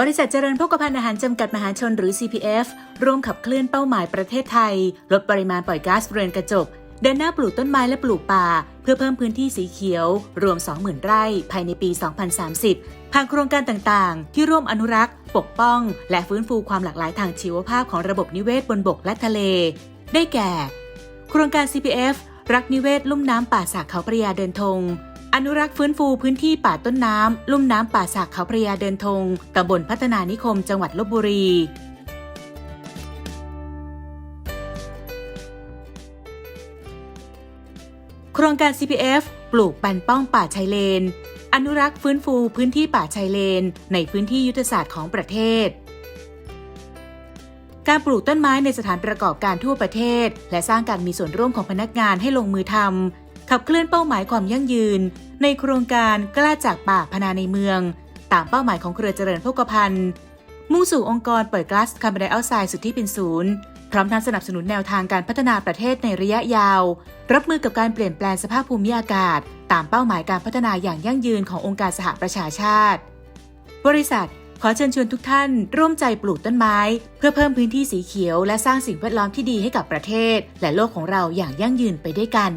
บริษัทเจริญพกพันธ์อาหารจำกัดมหาชนหรือ CPF ร่วมขับเคลื่อนเป้าหมายประเทศไทย ลดปริมาณปล่อยก๊าซเรือนกระจก เดินหน้าปลูกต้นไม้และปลูกป่า เพื่อเพิ่มพื้นที่สีเขียว รวม 20,000 ไร่ ภายในปี 2030 ผ่านโครงการต่างๆ ที่ร่วมอนุรักษ์ ปกป้อง และฟื้นฟูความหลากหลายทางชีวภาพของระบบนิเวศบนบกและทะเล ได้แก่ โครงการ CPF รักนิเวศลุ่มน้ำป่าสากเขาพระยาเดินธง อนุรักษ์ฟื้นฟูพื้นที่ป่าต้นน้ำ ลุ่มน้ำป่าสากเขาพระยาเดินธงตำบลพัฒนานิคมจังหวัดลบบุรี โครงการ CPF ปลูกปันป้องป่าชายเลน อนุรักษ์ฟื้นฟูพื้นที่ป่าชายเลน ในพื้นที่ยุทธศาสตร์ของประเทศการปลูกต้นไม้ในสถานประกอบการทั่วประเทศ และสร้างการมีส่วนร่วมของพนักงานให้ลงมือทำ ขับเคลื่อนเป้าหมายความยั่งยืน ในโครงการกล้าจากป่าพนาในเมือง ตามเป้าหมายของเครือเจริญโภคภัณฑ์มุ่งสู่องค์กรปล่อยก๊าซคาร์บอนไดออกไซด์สุดที่เป็นศูนย์พร้อมทั้งสนับสนุนแนวทางการพัฒนาประเทศในระยะยาว รับมือกับการเปลี่ยนแปลงสภาพภูมิอากาศ ตามเป้าหมายการพัฒนาอย่างยั่งยืนขององค์การสหประชาชาติ บริษัทขอเชิญชวนทุกท่านร่วมใจปลูกต้นไม้ เพื่อเพิ่มพื้นที่สีเขียว และสร้างสิ่งแวดล้อมที่ดีให้กับประเทศ และโลกของเราอย่างยั่งยืนไปด้วยกัน